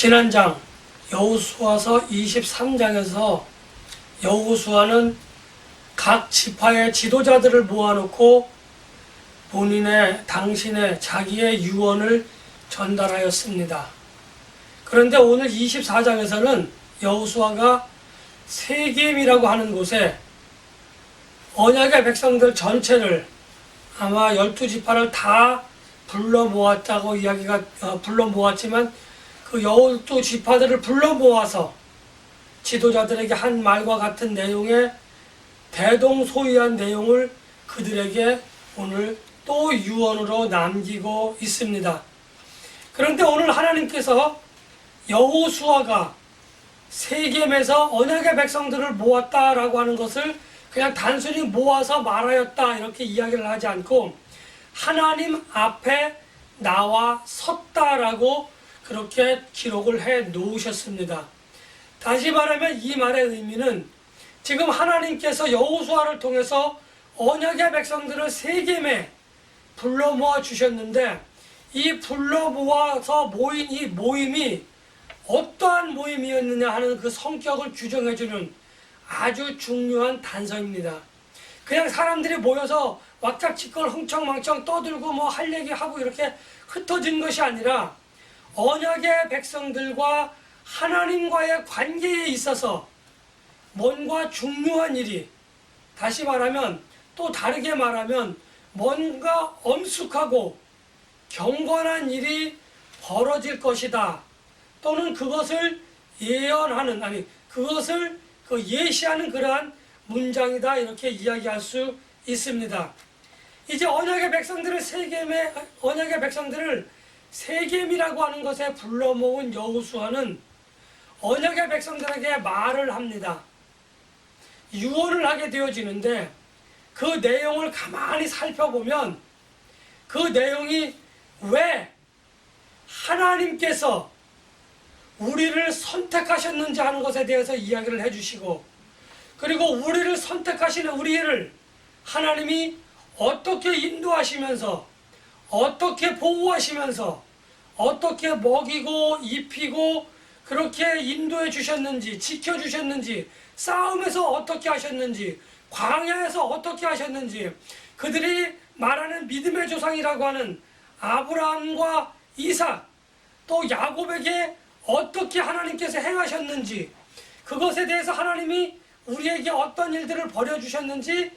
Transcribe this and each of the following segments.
지난장 여호수아서 23장에서 여호수아는 각 지파의 지도자들을 모아놓고 본인의 당신의 자기의 유언을 전달하였습니다. 그런데 오늘 24장에서는 여호수아가 세겜이라고 하는 곳에 언약의 백성들 전체를 아마 열두 지파를 다 불러 모았다고 이야기가 어, 불러 모았지만 그 열두 지파들을 불러 모아서 지도자들에게 한 말과 같은 내용의 대동소이한 내용을 그들에게 오늘 또 유언으로 남기고 있습니다. 그런데 오늘 하나님께서 여호수아가 세겜에서 언약의 백성들을 모았다라고 하는 것을 그냥 단순히 모아서 말하였다 이렇게 이야기를 하지 않고 하나님 앞에 나와 섰다라고 그렇게 기록을 해 놓으셨습니다. 다시 말하면 이 말의 의미는 지금 하나님께서 여호수아를 통해서 언약의 백성들을 세겜에 불러 모아 주셨는데 이 불러 모아서 모인 이 모임이 어떠한 모임이었느냐 하는 그 성격을 규정해 주는 아주 중요한 단서입니다. 그냥 사람들이 모여서 왁작지껄 흥청망청 떠들고 뭐 할 얘기하고 이렇게 흩어진 것이 아니라 언약의 백성들과 하나님과의 관계에 있어서 뭔가 중요한 일이 다시 말하면 또 다르게 말하면 뭔가 엄숙하고 경건한 일이 벌어질 것이다. 또는 그것을 예언하는 아니 그것을 그 예시하는 그러한 문장이다 이렇게 이야기할 수 있습니다. 이제 언약의 백성들을 세겜에 언약의 백성들을 세겜이라고 하는 것에 불러 모은 여호수아는 언약의 백성들에게 말을 합니다. 유언을 하게 되어지는데 그 내용을 가만히 살펴보면 그 내용이 왜 하나님께서 우리를 선택하셨는지 하는 것에 대해서 이야기를 해주시고 그리고 우리를 선택하시는 우리를 하나님이 어떻게 인도하시면서 어떻게 보호하시면서 어떻게 먹이고 입히고 그렇게 인도해 주셨는지 지켜 주셨는지 싸움에서 어떻게 하셨는지 광야에서 어떻게 하셨는지 그들이 말하는 믿음의 조상이라고 하는 아브라함과 이삭 또 야곱에게 어떻게 하나님께서 행하셨는지 그것에 대해서 하나님이 우리에게 어떤 일들을 벌여주셨는지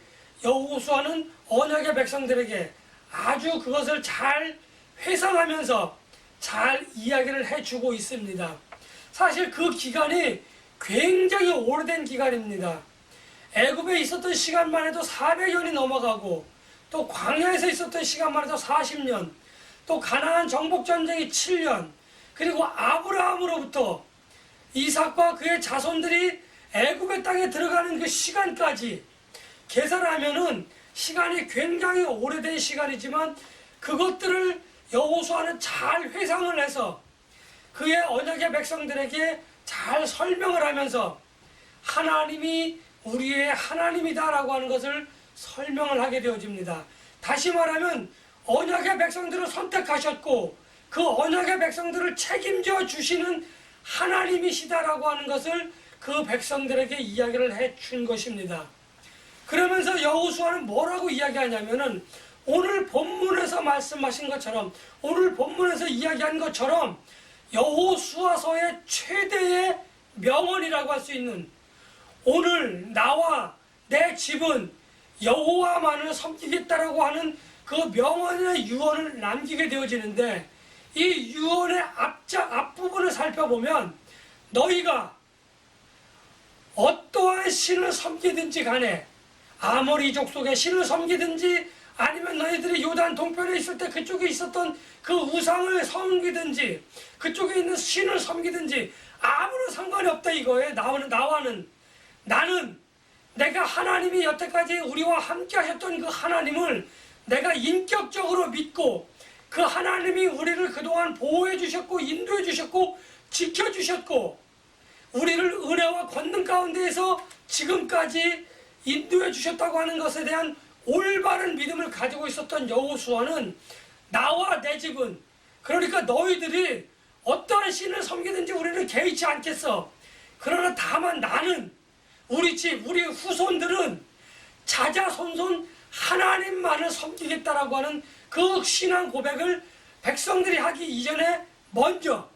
여호수아는 언약의 백성들에게 아주 그것을 잘 회상하면서 잘 이야기를 해주고 있습니다. 사실 그 기간이 굉장히 오래된 기간입니다. 애굽에 있었던 시간만 해도 400년이 넘어가고 또 광야에서 있었던 시간만 해도 40년 또 가나안 정복 전쟁이 7년 그리고 아브라함으로부터 이삭과 그의 자손들이 애굽의 땅에 들어가는 그 시간까지 계산하면은 시간이 굉장히 오래된 시간이지만 그것들을 여호수아는 잘 회상을 해서 그의 언약의 백성들에게 잘 설명을 하면서 하나님이 우리의 하나님이다라고 하는 것을 설명을 하게 되어집니다. 다시 말하면 언약의 백성들을 선택하셨고 그 언약의 백성들을 책임져 주시는 하나님이시다라고 하는 것을 그 백성들에게 이야기를 해 준 것입니다. 그러면서 여호수아는 뭐라고 이야기하냐면은 오늘 본문에서 말씀하신 것처럼 오늘 본문에서 이야기한 것처럼 여호수아서의 최대의 명언이라고 할 수 있는 오늘 나와 내 집은 여호와만을 섬기겠다라고 하는 그 명언의 유언을 남기게 되어지는데 이 유언의 앞자 앞부분을 살펴보면 너희가 어떠한 신을 섬기든지 간에 아모리 족 속의 신을 섬기든지 아니면 너희들이 요단 동편에 있을 때 그쪽에 있었던 그 우상을 섬기든지 그쪽에 있는 신을 섬기든지 아무런 상관이 없다 이거에 나와는 나와는 나는 내가 하나님이 여태까지 우리와 함께 하셨던 그 하나님을 내가 인격적으로 믿고 그 하나님이 우리를 그동안 보호해 주셨고 인도해 주셨고 지켜 주셨고 우리를 은혜와 권능 가운데에서 지금까지 인도해 주셨다고 하는 것에 대한 올바른 믿음을 가지고 있었던 여호수아는 나와 내 집은 그러니까 너희들이 어떠한 신을 섬기든지 우리는 개의치 않겠어. 그러나 다만 나는 우리 집, 우리 후손들은 자자손손 하나님만을 섬기겠다라고 하는 그 신앙 고백을 백성들이 하기 이전에 먼저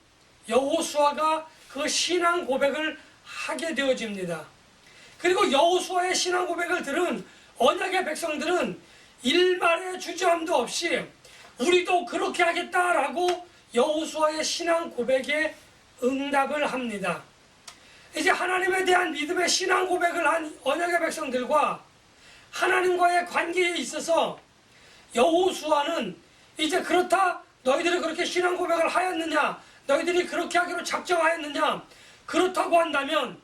여호수아가 그 신앙 고백을 하게 되어집니다. 그리고 여호수아의 신앙 고백을 들은 언약의 백성들은 일말의 주저함도 없이 우리도 그렇게 하겠다라고 여호수아의 신앙 고백에 응답을 합니다. 이제 하나님에 대한 믿음의 신앙 고백을 한 언약의 백성들과 하나님과의 관계에 있어서 여호수아는 이제 그렇다 너희들이 그렇게 신앙 고백을 하였느냐 너희들이 그렇게 하기로 작정하였느냐 그렇다고 한다면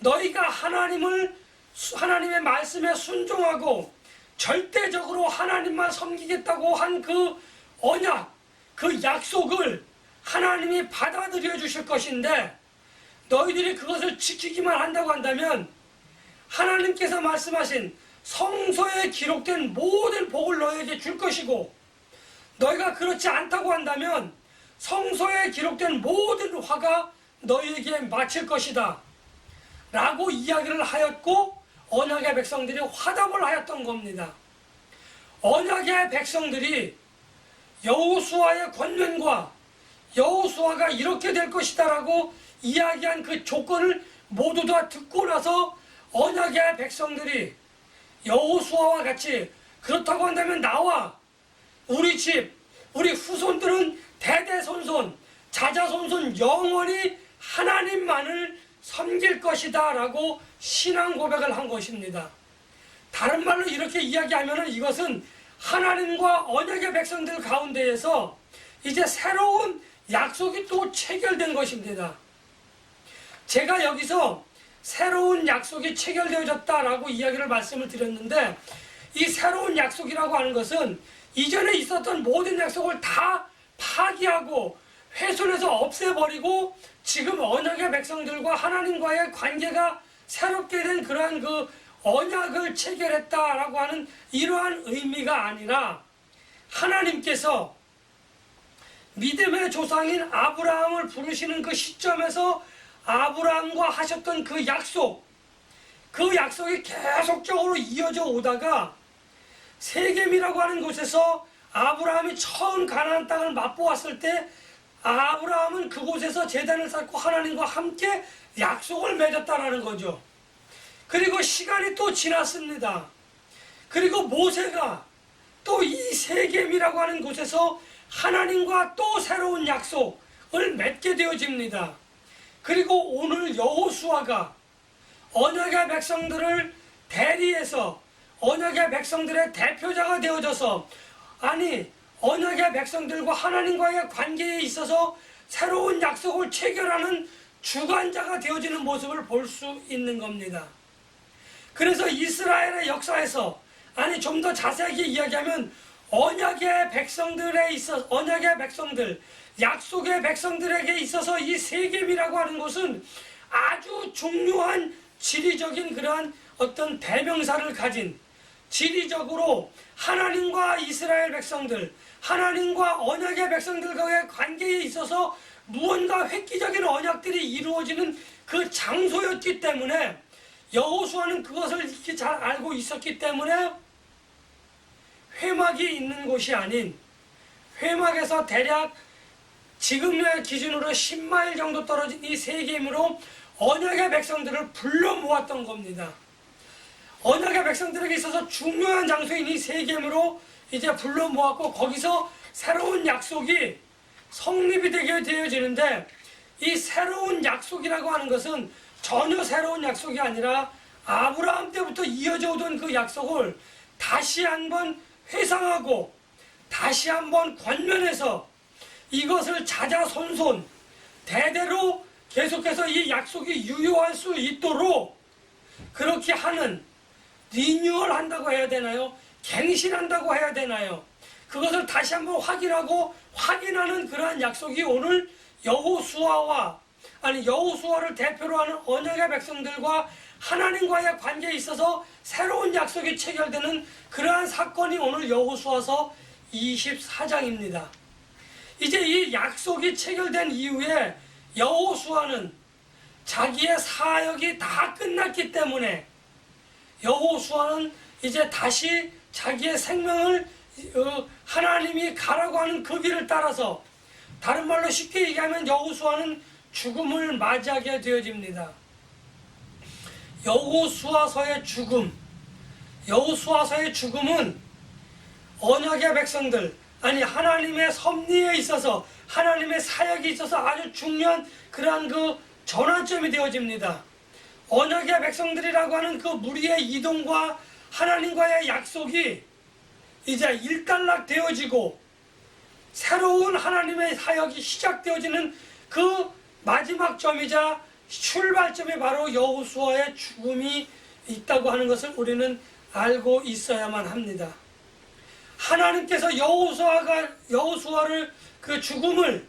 너희가 하나님을 하나님의 말씀에 순종하고 절대적으로 하나님만 섬기겠다고 한 그 언약 그 약속을 하나님이 받아들여 주실 것인데 너희들이 그것을 지키기만 한다고 한다면 하나님께서 말씀하신 성서에 기록된 모든 복을 너희에게 줄 것이고 너희가 그렇지 않다고 한다면 성서에 기록된 모든 화가 너희에게 마칠 것이다 라고 이야기를 하였고 언약의 백성들이 화답을 하였던 겁니다. 언약의 백성들이 여호수아의 권면과 여호수아가 이렇게 될 것이다라고 이야기한 그 조건을 모두 다 듣고 나서 언약의 백성들이 여호수아와 같이 그렇다고 한다면 나와 우리 집 우리 후손들은 대대손손 자자손손 영원히 하나님만을 섬길 것이다 라고 신앙 고백을 한 것입니다. 다른 말로 이렇게 이야기하면 이것은 하나님과 언약의 백성들 가운데에서 이제 새로운 약속이 또 체결된 것입니다. 제가 여기서 새로운 약속이 체결되어졌다라고 이야기를 말씀을 드렸는데 이 새로운 약속이라고 하는 것은 이전에 있었던 모든 약속을 다 파기하고 훼손해서 없애버리고 지금 언약의 백성들과 하나님과의 관계가 새롭게 된 그러한 그 언약을 체결했다라고 하는 이러한 의미가 아니라 하나님께서 믿음의 조상인 아브라함을 부르시는 그 시점에서 아브라함과 하셨던 그 약속, 그 약속이 계속적으로 이어져 오다가 세겜이라고 하는 곳에서 아브라함이 처음 가나안 땅을 맛보았을 때 아브라함은 그곳에서 제단을 쌓고 하나님과 함께 약속을 맺었다라는 거죠. 그리고 시간이 또 지났습니다. 그리고 모세가 또 이 세겜이라고 하는 곳에서 하나님과 또 새로운 약속을 맺게 되어집니다. 그리고 오늘 여호수아가 언약의 백성들을 대리해서 언약의 백성들의 대표자가 되어져서 아니 언약의 백성들과 하나님과의 관계에 있어서 새로운 약속을 체결하는 주관자가 되어지는 모습을 볼 수 있는 겁니다. 그래서 이스라엘의 역사에서 아니 좀 더 자세하게 이야기하면 언약의 백성들에 있어 언약의 백성들 약속의 백성들에게 있어서 이 세겜이라고 하는 것은 아주 중요한 지리적인 그러한 어떤 대명사를 가진 지리적으로 하나님과 이스라엘 백성들 하나님과 언약의 백성들과의 관계에 있어서 무언가 획기적인 언약들이 이루어지는 그 장소였기 때문에 여호수아는 그것을 이렇게 잘 알고 있었기 때문에 회막이 있는 곳이 아닌 회막에서 대략 지금의 기준으로 10마일 정도 떨어진 이 세겜으로 언약의 백성들을 불러 모았던 겁니다. 언약의 백성들에게 있어서 중요한 장소인 이 세겜으로 이제 불러 모았고 거기서 새로운 약속이 성립이 되게 되어지는데 이 새로운 약속이라고 하는 것은 전혀 새로운 약속이 아니라 아브라함 때부터 이어져 오던 그 약속을 다시 한번 회상하고 다시 한번 권면해서 이것을 자자손손 대대로 계속해서 이 약속이 유효할 수 있도록 그렇게 하는 리뉴얼 한다고 해야 되나요? 갱신한다고 해야 되나요? 그것을 다시 한번 확인하고 확인하는 그러한 약속이 오늘 여호수아와 아니 여호수아를 대표로 하는 언약의 백성들과 하나님과의 관계에 있어서 새로운 약속이 체결되는 그러한 사건이 오늘 여호수아서 24장입니다. 이제 이 약속이 체결된 이후에 여호수아는 자기의 사역이 다 끝났기 때문에 여호수아는 이제 다시 자기의 생명을 어, 하나님이 가라고 하는 그 길을 따라서 다른 말로 쉽게 얘기하면 여호수아는 죽음을 맞이하게 되어집니다. 여호수아서의 죽음, 여호수아서의 죽음은 언약의 백성들 아니 하나님의 섭리에 있어서 하나님의 사역이 있어서 아주 중요한 그러한 그 전환점이 되어집니다. 언약의 백성들이라고 하는 그 무리의 이동과 하나님과의 약속이 이제 일단락 되어지고 새로운 하나님의 사역이 시작되어지는 그 마지막 점이자 출발점이 바로 여호수아의 죽음이 있다고 하는 것을 우리는 알고 있어야만 합니다. 하나님께서 여호수아가 여호수아를 그 죽음을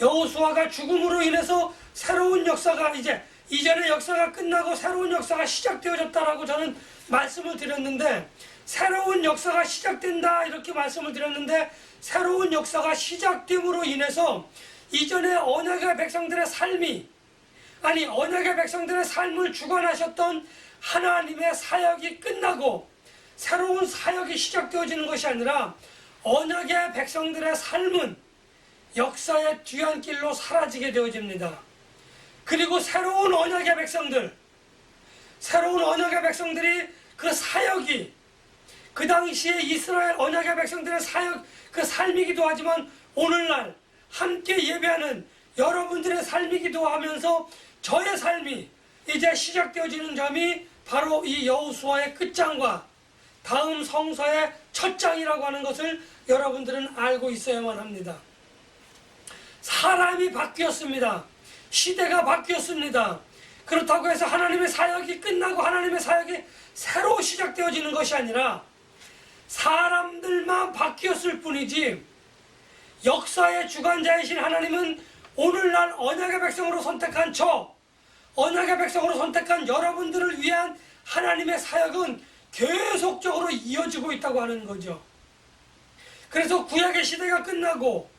여호수아가 죽음으로 인해서 새로운 역사가 이제 이전의 역사가 끝나고 새로운 역사가 시작되어졌다라고 저는 말씀을 드렸는데 새로운 역사가 시작된다 이렇게 말씀을 드렸는데 새로운 역사가 시작됨으로 인해서 이전의 언약의 백성들의 삶이 아니 언약의 백성들의 삶을 주관하셨던 하나님의 사역이 끝나고 새로운 사역이 시작되어지는 것이 아니라 언약의 백성들의 삶은 역사의 뒤안길로 사라지게 되어집니다. 그리고 새로운 언약의 백성들, 새로운 언약의 백성들이 그 사역이 그 당시에 이스라엘 언약의 백성들의 사역, 그 삶이기도 하지만 오늘날 함께 예배하는 여러분들의 삶이기도 하면서 저의 삶이 이제 시작되어지는 점이 바로 이 여호수아의 끝장과 다음 성서의 첫 장이라고 하는 것을 여러분들은 알고 있어야만 합니다. 사람이 바뀌었습니다. 시대가 바뀌었습니다. 그렇다고 해서 하나님의 사역이 끝나고 하나님의 사역이 새로 시작되어지는 것이 아니라 사람들만 바뀌었을 뿐이지 역사의 주관자이신 하나님은 오늘날 언약의 백성으로 선택한 저 언약의 백성으로 선택한 여러분들을 위한 하나님의 사역은 계속적으로 이어지고 있다고 하는 거죠. 그래서 구약의 시대가 끝나고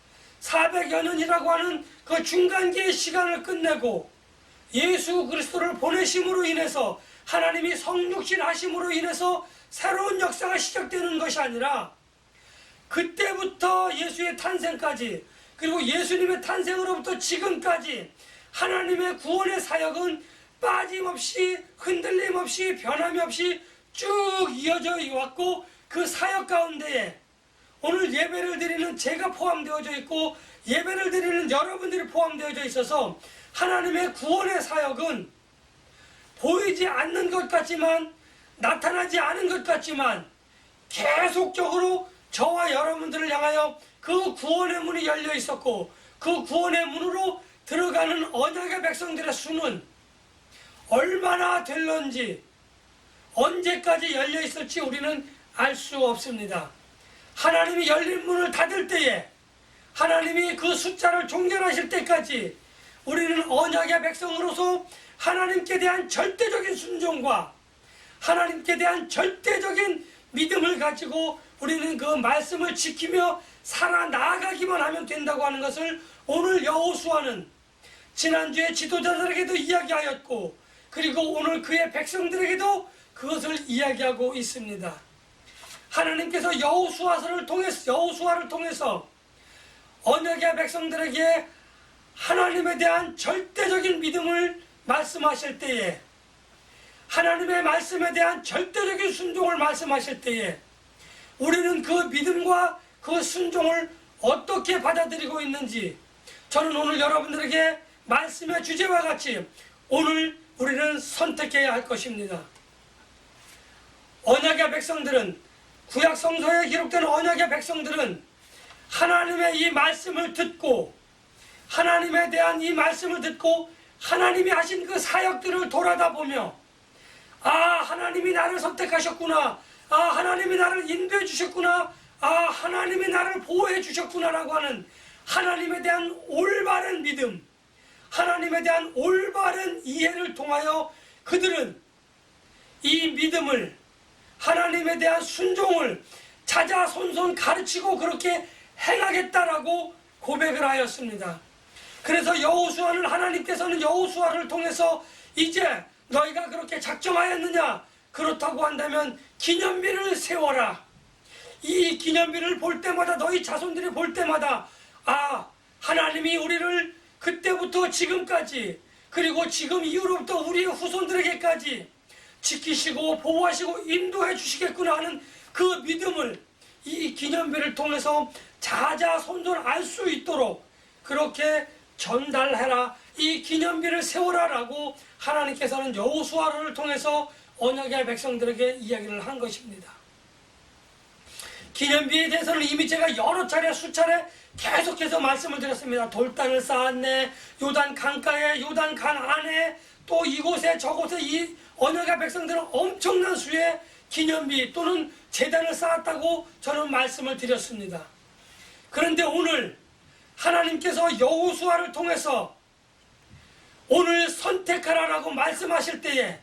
400여 년이라고 하는 그 중간기의 시간을 끝내고 예수 그리스도를 보내심으로 인해서 하나님이 성육신 하심으로 인해서 새로운 역사가 시작되는 것이 아니라 그때부터 예수의 탄생까지 그리고 예수님의 탄생으로부터 지금까지 하나님의 구원의 사역은 빠짐없이 흔들림 없이 변함이 없이 쭉 이어져 왔고 그 사역 가운데에 오늘 예배를 드리는 제가 포함되어져 있고 예배를 드리는 여러분들이 포함되어져 있어서 하나님의 구원의 사역은 보이지 않는 것 같지만 나타나지 않은 것 같지만 계속적으로 저와 여러분들을 향하여 그 구원의 문이 열려 있었고 그 구원의 문으로 들어가는 언약의 백성들의 수는 얼마나 될런지 언제까지 열려 있을지 우리는 알 수 없습니다. 하나님이 열린 문을 닫을 때에 하나님이 그 숫자를 종결하실 때까지 우리는 언약의 백성으로서 하나님께 대한 절대적인 순종과 하나님께 대한 절대적인 믿음을 가지고 우리는 그 말씀을 지키며 살아나가기만 하면 된다고 하는 것을 오늘 여호수아는 지난주에 지도자들에게도 이야기하였고 그리고 오늘 그의 백성들에게도 그것을 이야기하고 있습니다. 하나님께서 여호수아를 통해서 여호수아를 통해서 언약의 백성들에게 하나님에 대한 절대적인 믿음을 말씀하실 때에 하나님의 말씀에 대한 절대적인 순종을 말씀하실 때에 우리는 그 믿음과 그 순종을 어떻게 받아들이고 있는지 저는 오늘 여러분들에게 말씀의 주제와 같이 오늘 우리는 선택해야 할 것입니다. 언약의 백성들은 구약 성서에 기록된 언약의 백성들은 하나님의 이 말씀을 듣고 하나님에 대한 이 말씀을 듣고 하나님이 하신 그 사역들을 돌아다 보며 아 하나님이 나를 선택하셨구나 아 하나님이 나를 인도해 주셨구나 아 하나님이 나를 보호해 주셨구나라고 하는 하나님에 대한 올바른 믿음 하나님에 대한 올바른 이해를 통하여 그들은 이 믿음을 하나님에 대한 순종을 자자손손 가르치고 그렇게 행하겠다라고 고백을 하였습니다. 그래서 여호수아는 하나님께서는 여호수아를 통해서 이제 너희가 그렇게 작정하였느냐 그렇다고 한다면 기념비를 세워라. 이 기념비를 볼 때마다 너희 자손들이 볼 때마다 아 하나님이 우리를 그때부터 지금까지 그리고 지금 이후로부터 우리의 후손들에게까지 지키시고 보호하시고 인도해 주시겠구나 하는 그 믿음을 이 기념비를 통해서 자자손손 알 수 있도록 그렇게 전달해라 이 기념비를 세워라라고 하나님께서는 여호수아를 통해서 언약의 백성들에게 이야기를 한 것입니다. 기념비에 대해서는 이미 제가 여러 차례 수차례 계속해서 말씀을 드렸습니다. 돌단을 쌓았네, 요단 강가에, 요단 강 안에, 또 이곳에 저곳에 이 언약의 백성들은 엄청난 수의 기념비 또는 재단을 쌓았다고 저는 말씀을 드렸습니다. 그런데 오늘 하나님께서 여호수아를 통해서 오늘 선택하라라고 말씀하실 때에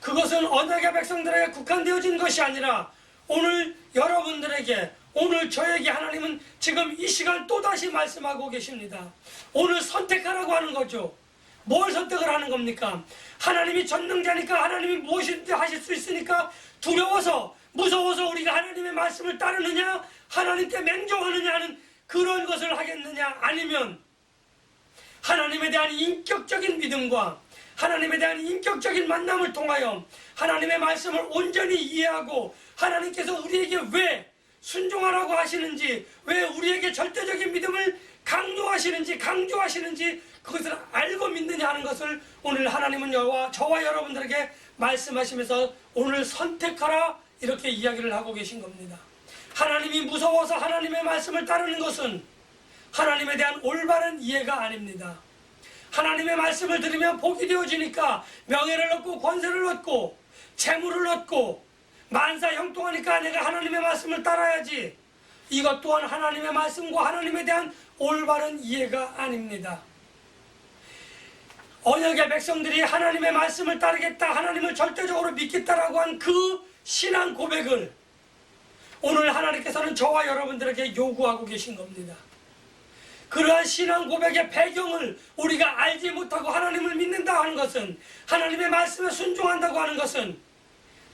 그것은 언약의 백성들에게 국한되어진 것이 아니라 오늘 여러분들에게 오늘 저에게 하나님은 지금 이 시간 또다시 말씀하고 계십니다. 오늘 선택하라고 하는 거죠. 뭘 선택을 하는 겁니까? 하나님이 전능자니까 하나님이 무엇이든지 하실 수 있으니까 두려워서 무서워서 우리가 하나님의 말씀을 따르느냐 하나님께 맹종하느냐 하는 그런 것을 하겠느냐 아니면 하나님에 대한 인격적인 믿음과 하나님에 대한 인격적인 만남을 통하여 하나님의 말씀을 온전히 이해하고 하나님께서 우리에게 왜 순종하라고 하시는지 왜 우리에게 절대적인 믿음을 강요하시는지 강조하시는지 그것을 알고 믿느냐 하는 것을 오늘 하나님은 여와 저와 여러분들에게 말씀하시면서 오늘 선택하라 이렇게 이야기를 하고 계신 겁니다. 하나님이 무서워서 하나님의 말씀을 따르는 것은 하나님에 대한 올바른 이해가 아닙니다. 하나님의 말씀을 들으면 복이 되어지니까 명예를 얻고 권세를 얻고 재물을 얻고 만사 형통하니까 내가 하나님의 말씀을 따라야지. 이것 또한 하나님의 말씀과 하나님에 대한 올바른 이해가 아닙니다. 언약의 백성들이 하나님의 말씀을 따르겠다, 하나님을 절대적으로 믿겠다라고 한 그 신앙 고백을 오늘 하나님께서는 저와 여러분들에게 요구하고 계신 겁니다. 그러한 신앙 고백의 배경을 우리가 알지 못하고 하나님을 믿는다 하는 것은 하나님의 말씀에 순종한다고 하는 것은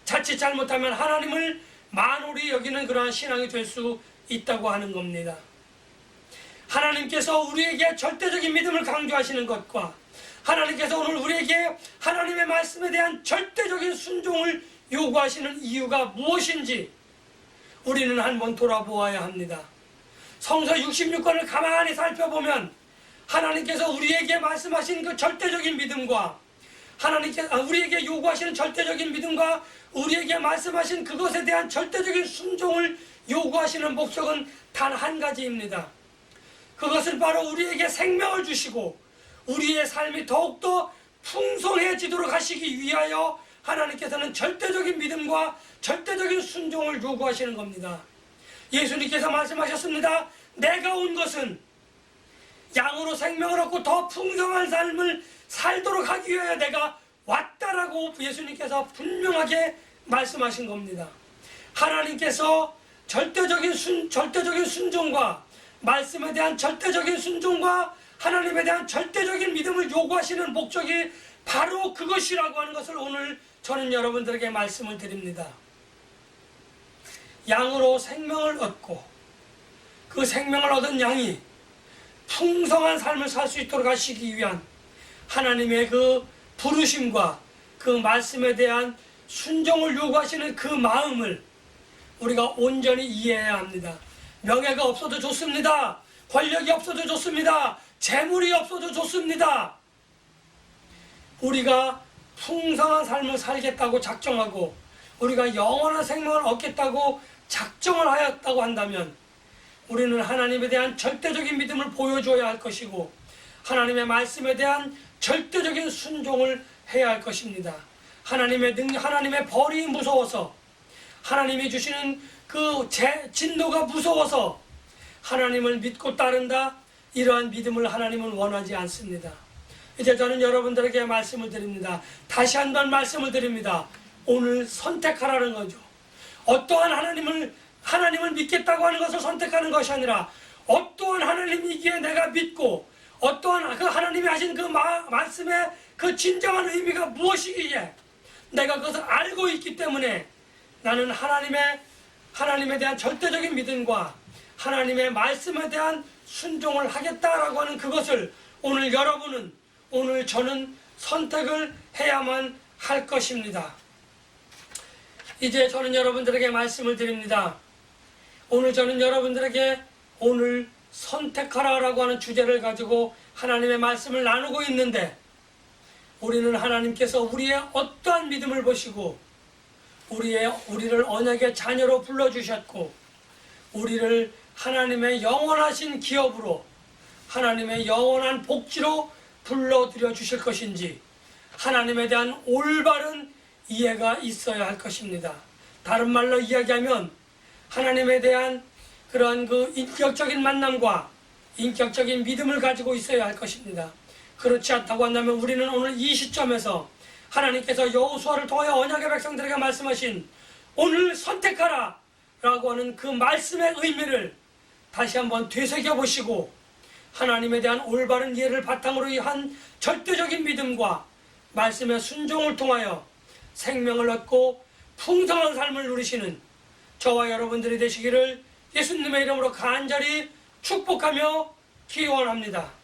자칫 잘못하면 하나님을 만홀히 여기는 그러한 신앙이 될 수 있다고 하는 겁니다. 하나님께서 우리에게 절대적인 믿음을 강조하시는 것과 하나님께서 오늘 우리에게 하나님의 말씀에 대한 절대적인 순종을 요구하시는 이유가 무엇인지 우리는 한번 돌아보아야 합니다. 성서 66권을 가만히 살펴보면 하나님께서 우리에게 말씀하신 그 절대적인 믿음과 하나님께 아, 우리에게 요구하시는 절대적인 믿음과 우리에게 말씀하신 그것에 대한 절대적인 순종을 요구하시는 목적은 단 한 가지입니다. 그것은 바로 우리에게 생명을 주시고 우리의 삶이 더욱더 풍성해지도록 하시기 위하여 하나님께서는 절대적인 믿음과 절대적인 순종을 요구하시는 겁니다. 예수님께서 말씀하셨습니다. 내가 온 것은 양으로 생명을 얻고 더 풍성한 삶을 살도록 하기 위하여 내가 왔다라고 예수님께서 분명하게 말씀하신 겁니다. 하나님께서 절대적인 순 절대적인 순종과 말씀에 대한 절대적인 순종과 하나님에 대한 절대적인 믿음을 요구하시는 목적이 바로 그것이라고 하는 것을 오늘 저는 여러분들에게 말씀을 드립니다. 양으로 생명을 얻고 그 생명을 얻은 양이 풍성한 삶을 살 수 있도록 하시기 위한 하나님의 그 부르심과 그 말씀에 대한 순종을 요구하시는 그 마음을 우리가 온전히 이해해야 합니다. 명예가 없어도 좋습니다. 권력이 없어도 좋습니다. 재물이 없어도 좋습니다. 우리가 풍성한 삶을 살겠다고 작정하고 우리가 영원한 생명을 얻겠다고 작정을 하였다고 한다면 우리는 하나님에 대한 절대적인 믿음을 보여줘야 할 것이고 하나님의 말씀에 대한 절대적인 순종을 해야 할 것입니다. 하나님의 능 하나님의 벌이 무서워서 하나님이 주시는 그 제, 진노가 무서워서 하나님을 믿고 따른다 이러한 믿음을 하나님은 원하지 않습니다. 이제 저는 여러분들에게 말씀을 드립니다. 다시 한 번 말씀을 드립니다. 오늘 선택하라는 거죠. 어떠한 하나님을 하나님을 믿겠다고 하는 것을 선택하는 것이 아니라 어떠한 하나님이기에 내가 믿고 어떠한 그 하나님이 하신 그 마- 말씀의 그 진정한 의미가 무엇이기에 내가 그것을 알고 있기 때문에 나는 하나님의 하나님에 대한 절대적인 믿음과 하나님의 말씀에 대한 순종을 하겠다라고 하는 그것을 오늘 여러분은 오늘 저는 선택을 해야만 할 것입니다. 이제 저는 여러분들에게 말씀을 드립니다. 오늘 저는 여러분들에게 오늘 선택하라라고 하는 주제를 가지고 하나님의 말씀을 나누고 있는데 우리는 하나님께서 우리의 어떠한 믿음을 보시고 우리의 우리를 언약의 자녀로 불러 주셨고 우리를 하나님의 영원하신 기업으로 하나님의 영원한 복지로 불러들여 주실 것인지 하나님에 대한 올바른 이해가 있어야 할 것입니다. 다른 말로 이야기하면 하나님에 대한 그러한 그 인격적인 만남과 인격적인 믿음을 가지고 있어야 할 것입니다. 그렇지 않다고 한다면 우리는 오늘 이 시점에서 하나님께서 여호수아를 통하여 언약의 백성들에게 말씀하신 오늘 선택하라 라고 하는 그 말씀의 의미를 다시 한번 되새겨 보시고 하나님에 대한 올바른 이해를 바탕으로 한 절대적인 믿음과 말씀의 순종을 통하여 생명을 얻고 풍성한 삶을 누리시는 저와 여러분들이 되시기를 예수님의 이름으로 간절히 축복하며 기원합니다.